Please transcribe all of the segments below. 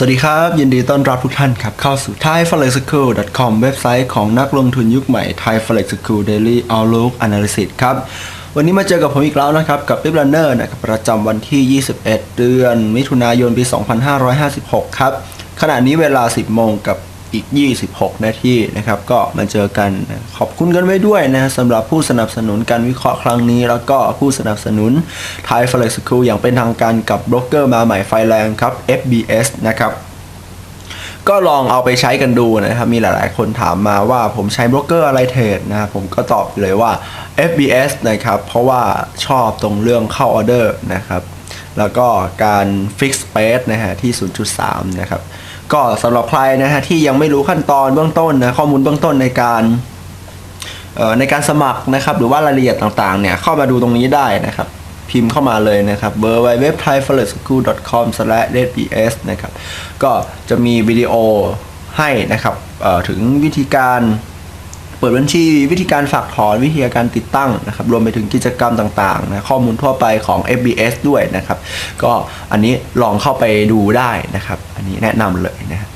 สวัสดีครับ ยินดีต้อนรับทุกท่านครับ เข้าสู่ thaiforexschool.com เว็บไซต์ของนักลงทุนยุคใหม่ Thai Forex School Daily Outlook Analysis ครับ วันนี้มาเจอกับผมอีกแล้วนะครับ กับ Lip Runner นะครับประจำวันที่ 21 เดือน มิถุนายนปี 2556 ครับ ขณะนี้เวลา 10 โมงกับ อีก 26 นาทีนะครับ ก็มาเจอกันขอบคุณกันไว้ด้วยนะสำหรับผู้สนับสนุนการวิเคราะห์ครั้งนี้ แล้วก็ผู้สนับสนุน Thai Forex School อย่างเป็นทางการกับโบรกเกอร์มาใหม่ไฟแรงครับ FBS นะครับก็ลองเอาไปใช้กันดูนะครับ มีหลายๆ คนถามมาว่าผมใช้โบรกเกอร์อะไรเทรดนะครับผมก็ตอบเลยว่า FBS นะครับ เพราะว่าชอบตรงเรื่องเข้าออเดอร์นะครับ แล้วก็การ Fix Space นะฮะที่ 0.3 นะครับ ก็สำหรับใครนะฮะที่ยังไม่รู้ขั้นตอนเบื้องต้นนะข้อมูลเบื้องต้นในการในการสมัครนะครับ หรือว่ารายละเอียดต่างๆเนี่ยเข้ามาดูตรงนี้ได้นะครับ พิมพ์เข้ามาเลยนะครับ w w w t h a i f o r e x s c h o o l c o m d p s นะครับ ก็จะมีวิดีโอให้นะครับถึงวิธีการ เปิดบัญชีวิธีการฝากถอนวิธีการติดตั้งนะครับรวมไปถึงกิจกรรมต่างๆนะข้อมูลทั่วไปของ FBS ด้วยนะครับ ก็อันนี้ลองเข้าไปดูได้นะครับ อันนี้แนะนำเลยนะครับ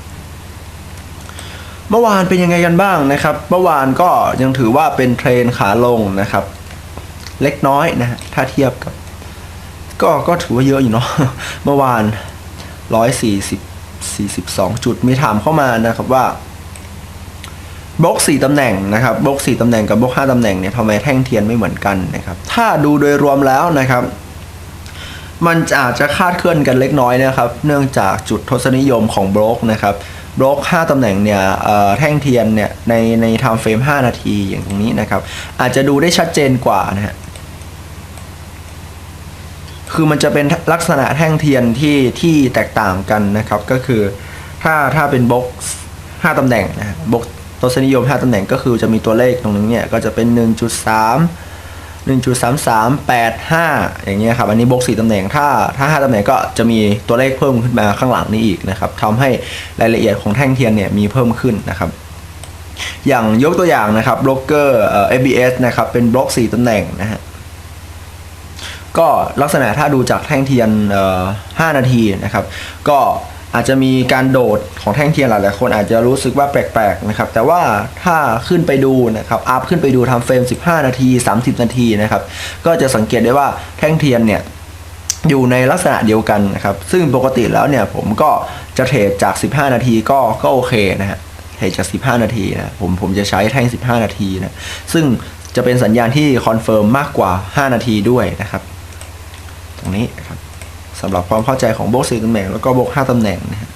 เมื่อวานเป็นยังไงกันบ้างนะครับ เมื่อวานก็ยังถือว่าเป็นเทรนขาลงนะครับ เล็กน้อยนะฮะถ้าเทียบกับ ก็ก็ถือว่าเยอะอยู่เนาะเมื่อวานร้อยสี่สิบสี่สิบสองจุดมีถามเข้ามานะครับว่า บล็อกสี่ตำแหน่งนะครับบล็อกสี่ตำแหน่งกับบล็อกห้าตำแหน่งเนี่ยทำไมแท่งเทียนไม่เหมือนกันนะครับ ถ้าดูโดยรวมแล้วนะครับ มันอาจจะคาดเคลื่อนกันเล็กน้อยนะครับ เนื่องจากจุดทศนิยมของบล็อกนะครับบล็อก 5 ตำแหน่งเนี่ยแท่งเทียนเนี่ยในในไทม์เฟรม 5 นาทีอย่างตรงนี้นะครับ อาจจะดูได้ชัดเจนกว่านะฮะคือมันจะเป็นลักษณะแท่งเทียนที่ที่แตกต่างกันนะครับ ก็คือถ้าถ้าเป็นบล็อกห้าตำแหน่งนะฮะบล็อก ทศนิยม 5ตำแหน่งก็คือจะมีตัวเลขตรงนี้เนี่ยก็จะเป็น 1.3 1.3385 อย่างเงี้ยครับ อันนี้บล็อก4ตำแหน่ง ถ้าถ้า 5ตำแหน่งก็จะมีตัวเลขเพิ่มขึ้นมาข้างหลังนี้อีกนะครับทำให้รายละเอียดของแท่งเทียนเนี่ยมีเพิ่มขึ้นนะครับ อย่างยกตัวอย่างนะครับบล็อกเกอร์เอ ABS นะครับ เป็นบล็อก 4ตำแหน่งนะฮะ ก็ลักษณะถ้าดูจากแท่งเทียน 5 นาทีนะครับ ก็ อาจจะมีการโดดของแท่งเทียนหลายๆคนอาจจะรู้สึกว่าแปลกๆนะครับแต่ว่าถ้าขึ้นไปดูนะครับอัพขึ้นไปดูทำเฟรม 15 นาที 30 นาทีนะครับก็จะสังเกตได้ว่าแท่งเทียนเนี่ยอยู่ในลักษณะเดียวกันนะครับซึ่งปกติแล้วเนี่ยผมก็จะเทรดจาก 15 นาทีก็ก็โอเคนะฮะเทรดจาก 15 นาทีนะผมผมจะใช้แท่ง 15 นาทีนะซึ่งจะเป็นสัญญาณที่คอนเฟิร์มมากกว่า 5 นาทีด้วยนะครับ ตรงนี้นะครับ สำหรับความเข้าใจของโบกสี่ตำแหน่งแล้วก็โบกห้าตำแหน่งนะฮะ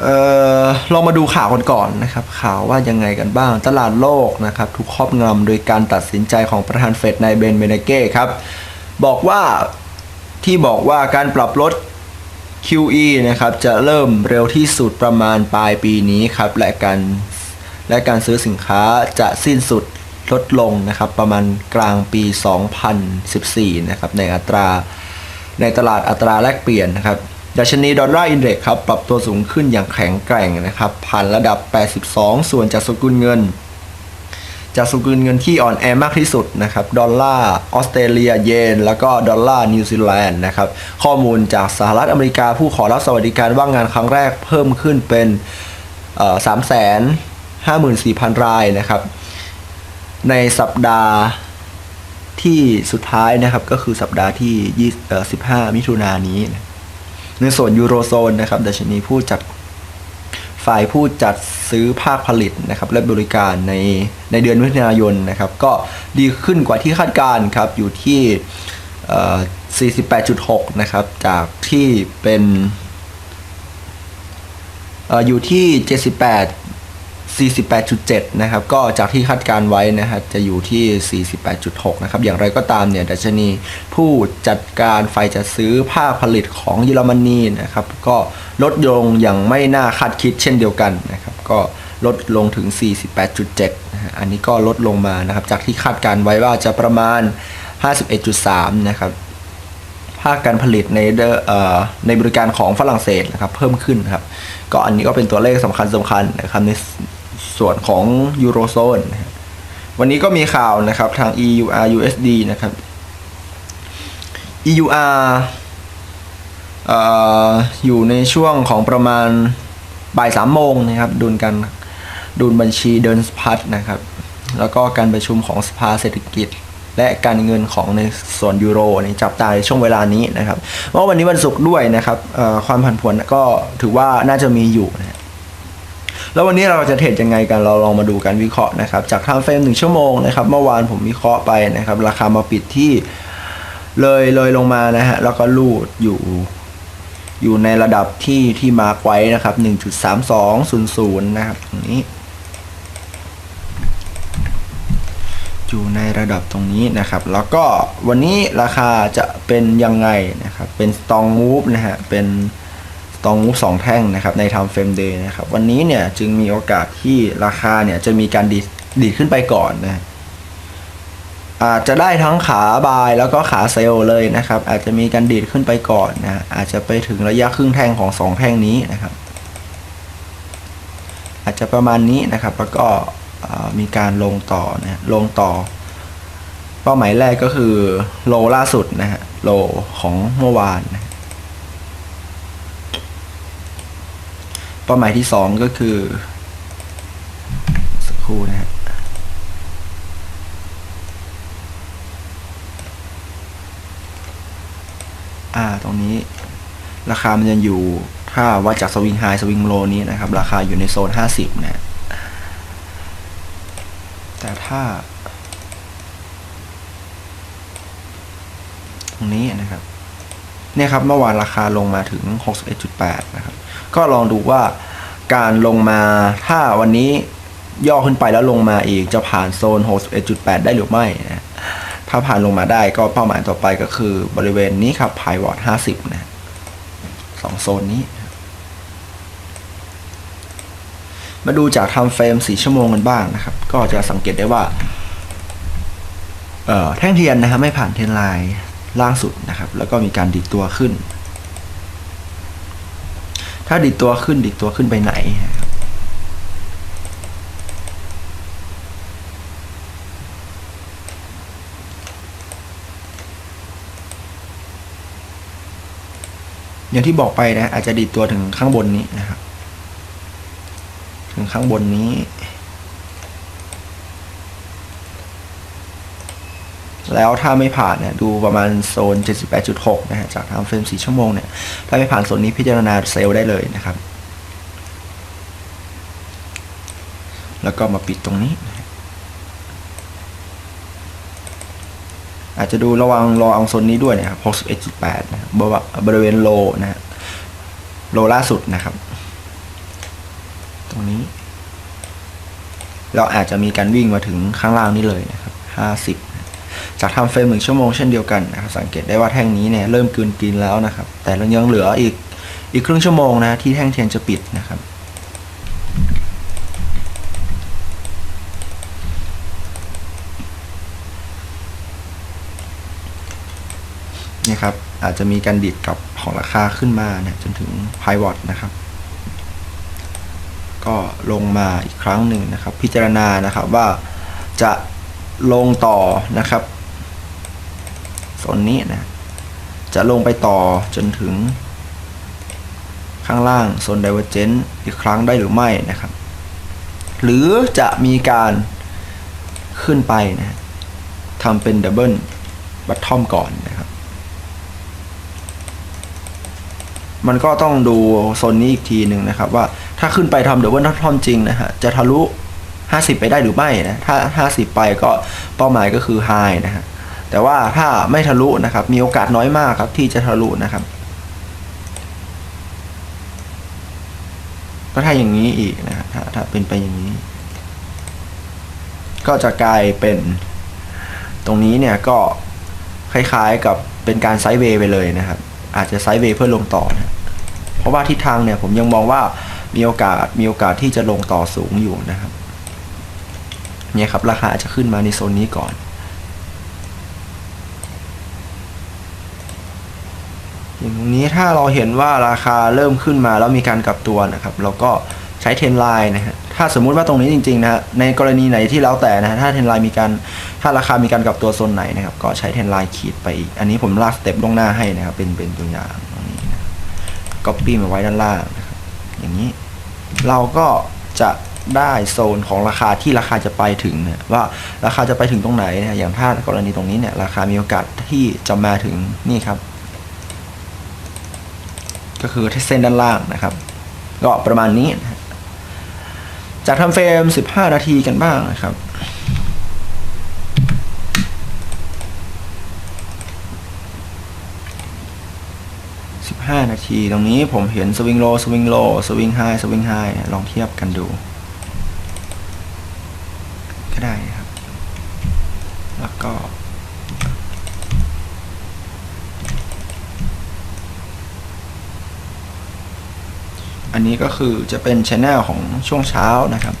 เอ่อลองมาดูข่าวกันก่อนนะครับ ข่าวว่ายังไงกันบ้าง ตลาดโลกนะครับ ถูกครอบงำโดยการตัดสินใจของประธานเฟดนายเบนเบเนเก้ครับ บอกว่าที่บอกว่าการปรับลด QE นะครับจะเริ่มเร็วที่สุดประมาณปลายปีนี้ครับ และการและการซื้อสินค้าจะสิ้นสุด ลดลงนะครับประมาณกลางปี 2014 นะครับในอัตราในตลาดอัตราแลกเปลี่ยนนะครับดัชนีดอลลาร์อินเด็กซ์ครับปรับตัวสูงขึ้นอย่างแข็งแกร่งนะครับผ่านระดับ 82 ส่วนจากสกุลเงิน จากสกุลเงินที่อ่อนแอมากที่สุดนะครับดอลลาร์ออสเตรเลียเยน แล้วก็ดอลลาร์นิวซีแลนด์นะครับข้อมูลจากสหรัฐอเมริกาผู้ขอรับสวัสดิการว่างงานครั้งแรกเพิ่มขึ้นเป็นสามแสนห้าหมื่นสี่พันรายนะครับ ในสัปดาห์ที่สุดท้ายนะครับก็คือสัปดาห์ที่215 มิถุนายนนี้ ในส่วนยูโรโซนนะครับดัชนีผู้จัดฝ่ายผู้จัดซื้อภาคผลิตนะครับและบริการในในเดือนมิถุนายนนะครับ ก็ดีขึ้นกว่าที่คาดการณ์ครับอยู่ที่ 48.6 นะครับจากที่เป็นออยู่ที่ 78 48.7 นะครับ ก็จากที่คาดการไว้นะครับจะอยู่ที่ 48.6 นะครับ อย่างไรก็ตามเนี่ยดัชนีผู้จัดการฝ่ายจัดซื้อภาคผลิตของเยอรมนีนะครับ ก็ลดลงอย่างไม่น่าคาดคิดเช่นเดียวกันนะครับ ก็ลดลงถึง 48.7นะฮะอันนี้ก็ลดลงมานะครับ จากที่คาดการไว้ว่าจะประมาณ 51.3 นะครับ ภาคการผลิตในเอ่อในบริการของฝรั่งเศสนะครับ เพิ่มขึ้นครับ ก็อันนี้ก็เป็นตัวเลขสำคัญสำคัญนะครับใน ส่วนของยูโรโซนวันนี้ก็มีข่าวนะครับทาง EUR USD นะครับ EUR ออยู่ในช่วงของประมาณบ่ายสามโมงนะครับดุลกันดุลบัญชีเดินสพัดนะครับ แล้วก็การประชุมของสภาเศรษฐกิจ และการเงินของในส่วนยูโรนี่จับตาในช่วงเวลานี้นะครับเพราะวันนี้วันศุกร์ด้วยนะครับความผันผวนก็ถือว่าน่าจะมีอยู่ แล้ววันนี้เราจะเทรดยังไงกันเราลองมาดูการวิเคราะห์นะครับจากไทม์เฟรมหนึ่งชั่วโมงนะครับเมื่อวานผมวิเคราะห์ไปนะครับราคามาปิดที่เลยเลยลงมานะฮะแล้วก็ลูดอยู่อยู่ในระดับที่ที่มาร์กไว้นะครับ 1.3200 นะครับตรงนี้ อยู่ในระดับตรงนี้นะครับ แล้วก็วันนี้ราคาจะเป็นยังไงนะครับ เป็น strong move นะฮะ เป็น strong move สองแท่งนะครับใน time frame day นะครับวันนี้เนี่ยจึงมีโอกาสที่ราคาเนี่ยจะมีการดีดดีดขึ้นไปก่อนนะอาจจะได้ทั้งขาบายแล้วก็ขาเซลเลยนะครับ อาจจะมีการดีดขึ้นไปก่อนนะอาจจะไปถึงระยะครึ่งแท่งของสองแท่งนี้นะครับ อาจจะประมาณนี้นะครับแล้วก็มีการลงต่อนะลงต่อ เป้าหมายแรกก็คือโลล่าสุดนะฮะโลของเมื่อวานนะ ป้าหมายที่สองก็คือ สักครู่นะฮะอ่าตรงนี้ ราคามันจะอยู่ถ้าวัดจากสวิงไฮสวิงโลนี้นะครับ ราคาอยู่ในโซน 50 นะ แต่ถ้า ตรงนี้นะครับ เนี่ยครับเมื่อวานราคาลงมาถึง 61.8 นะครับ ก็ลองดูว่าการลงมาถ้าวันนี้ย่อขึ้นไปแล้วลงมาอีกจะผ่านโซน 61.8 ได้หรือไม่นะถ้าผ่านลงมาได้ก็เป้าหมายต่อไปก็คือบริเวณนี้ครับพายวอร์ด50 นะสองโซนนี้ มาดูจากทำเฟรม 4 ชั่วโมงกันบ้างนะครับ ก็จะสังเกตได้ว่าเอ่อแท่งเทียนนะครับไม่ผ่านเทนไลน์ล่างสุดนะครับ แล้วก็มีการดิดตัวขึ้น ถ้าดิดตัวขึ้นดิดตัวขึ้นไปไหนครับอย่างที่บอกไปนะอาจจะดิดตัวถึงข้างบนนี้นะครับ ถึงข้างบนนี้ แล้วถ้าไม่ผ่านเนี่ยดูประมาณโซน 78.6 นะฮะจากทางเฟรม 4 ชั่วโมงเนี่ยถ้าไม่ผ่านโซนนี้พิจารณาเซลล์ได้เลยนะครับ แล้วก็มาปิดตรงนี้ อาจจะดูระวังรอเอาโซนนี้ด้วยนะครับ61.8 นะบบริเวณบริเวณโลนะฮะโลล่าสุดนะครับ ตรงนี้ เราอาจจะมีการวิ่งมาถึงข้างล่างนี้เลยนะครับ 50 จากทำเฟรมหนึ่งชั่วโมงเช่นเดียวกันนะครับสังเกตได้ว่าแท่งนี้เนี่ยเริ่มกลืนกินแล้วนะครับ แต่ยังเหลืออีกอีกครึ่งชั่วโมงนะที่แท่งเทียนจะปิดนะครับนี่ครับอาจจะมีการดิดกลับของราคาขึ้นมาเนี่ยจนถึงไพวอตนะครับ ก็ลงมาอีกครั้งหนึ่งนะครับ พิจารณานะครับว่าจะ ลงต่อนะครับโซนนี้นะจะลงไปต่อจนถึง ข้างล่างโซน divergent อีกครั้งได้หรือไม่นะครับ หรือจะมีการขึ้นไปนะทำเป็นดับเบิลบัตทอมก่อนนะครับ มันก็ต้องดูโซนนี้อีกทีหนึ่งนะครับ ว่าถ้าขึ้นไปทำดับเบิลบัตทอมจริงนะฮะจะทะลุ 50 ไปได้หรือไม่นะถ้า 50 ไปก็เป้าหมายก็คือ high นะฮะแต่ว่าถ้าไม่ทะลุนะครับมีโอกาสน้อยมากครับที่จะทะลุนะครับก็ถ้าอย่างนี้อีกนะฮะถ้าถ้าเป็นไปอย่างนี้ ก็จะกลายเป็นตรงนี้เนี่ยก็คล้ายๆกับเป็นการไซด์เวย์ไปเลยนะครับ อาจจะไซด์เวย์เพื่อลงต่อนะเพราะว่าทิศทางเนี่ยผมยังมองว่ามีโอกาสมีโอกาสที่จะลงต่อสูงอยู่นะครับ เนี่ยครับราคาจะขึ้นมาในโซนนี้ก่อนอย่างตรงนี้ถ้าเราเห็นว่าราคาเริ่มขึ้นมาแล้วมีการกลับตัวนะครับ เราก็ใช้เทรนไลน์นะฮะถ้าสมมุติว่าตรงนี้จริงๆนะฮะในกรณีไหนที่แล้วแต่นะฮะถ้าเทรนไลน์มีการถ้าราคามีการกลับตัวโซนไหนนะครับ ก็ใช้เทรนไลน์ขีดไปอีกอันนี้ผมลากสเต็ปลงหน้าให้นะครับ เป็นเป็นตัวอย่างตรงนี้นะ copy มาไว้ด้านล่างนะครับอย่างนี้ เราก็จะ ได้โซนของราคาที่ราคาจะไปถึงเนี่ยว่าราคาจะไปถึงตรงไหนนะอย่างถ้ากรณีตรงนี้เนี่ยราคามีโอกาสที่จะมาถึงนี่ครับ ก็คือเส้นด้านล่างนะครับ ก็ประมาณนี้ จากทำเฟรม 15 นาทีกันบ้างนะครับ15นาที ตรงนี้ผมเห็นสวิงโลสวิงโลสวิงไฮสวิงไฮลองเทียบกันดู ก็ได้นะครับ แล้วก็ อั นนี้ก็คือจะเป็นช anel ของช่วงเช้านะครับ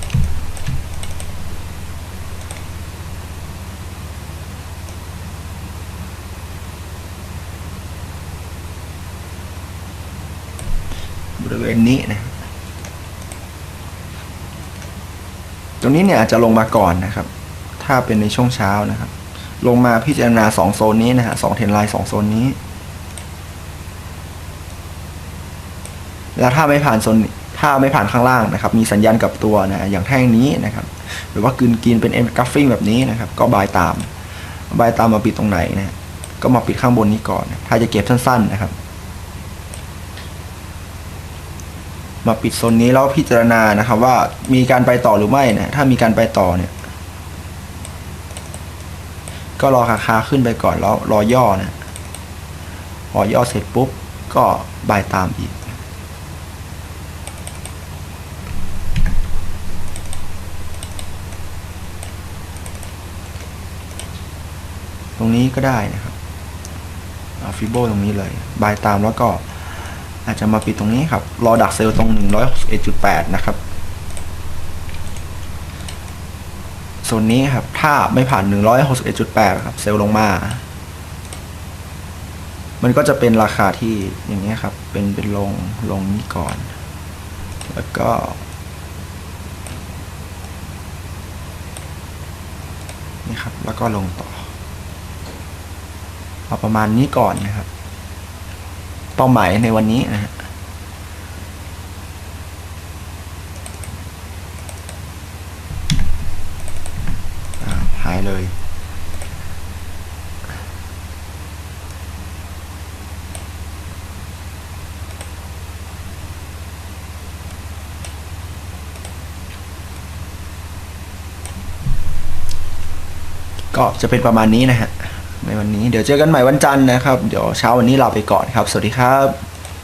บริเวณนี้นะตรงนี้เนี่ยอาจจะลงมาก่อนนะครับ ถ้าเป็นในช่วงเช้านะครับ ลงมาพิจารณาสองโซนนี้นะฮะสองเทนไลน์สองโซนนี้ แล้วถ้าไม่ผ่านโซนถ้าไม่ผ่านข้างล่างนะครับ มีสัญญาณกับตัวนะอย่างแท่งนี้นะครับ หรือว่ากลืนกินเป็นเอ็นกราฟฟิ้งแบบนี้นะครับ ก็บายตามบายตามมาปิดตรงไหนนะก็มาปิดข้างบนนี้ก่อน ถ้าจะเก็บสั้น ๆนะครับ มาปิดโซนนี้แล้วพิจารณานะครับ ว่ามีการไปต่อหรือไม่นะถ้ามีการไปต่อเนี่ย ก็รอราคาขึ้นไปก่อนแล้วรอย่อนะพอย่อเสร็จปุ๊บก็บายตามอีก ต รงนี้ก็ได้นะครับเอาฟิโบตรงนี้เลยบายตามแล้วก็อาจจะมาปิดตรงนี้ครับรอดักเซลล์ตรง 161.8 นะครับโซนนี้ครับ ถ้าไม่ผ่าน 161.8 ครับ เซลล์ลงมา มันก็จะเป็นราคาที่อย่างนี้ยครับ เป็นเป็นลงลงนี้ก่อน แล้วก็นี่ครับ แล้วก็ลงต่อ เอาประมาณนี้ก่อนนะครับ เป้าหมายในวันนี้นะฮะหายเลยก็จะเป็นประมาณนี้นะฮะ ในวันนี้ เดี๋ยวเจอกันใหม่วันจันทร์นะครับ เดี๋ยวเช้าวันนี้ลาไปก่อนครับ สวัสดีครับ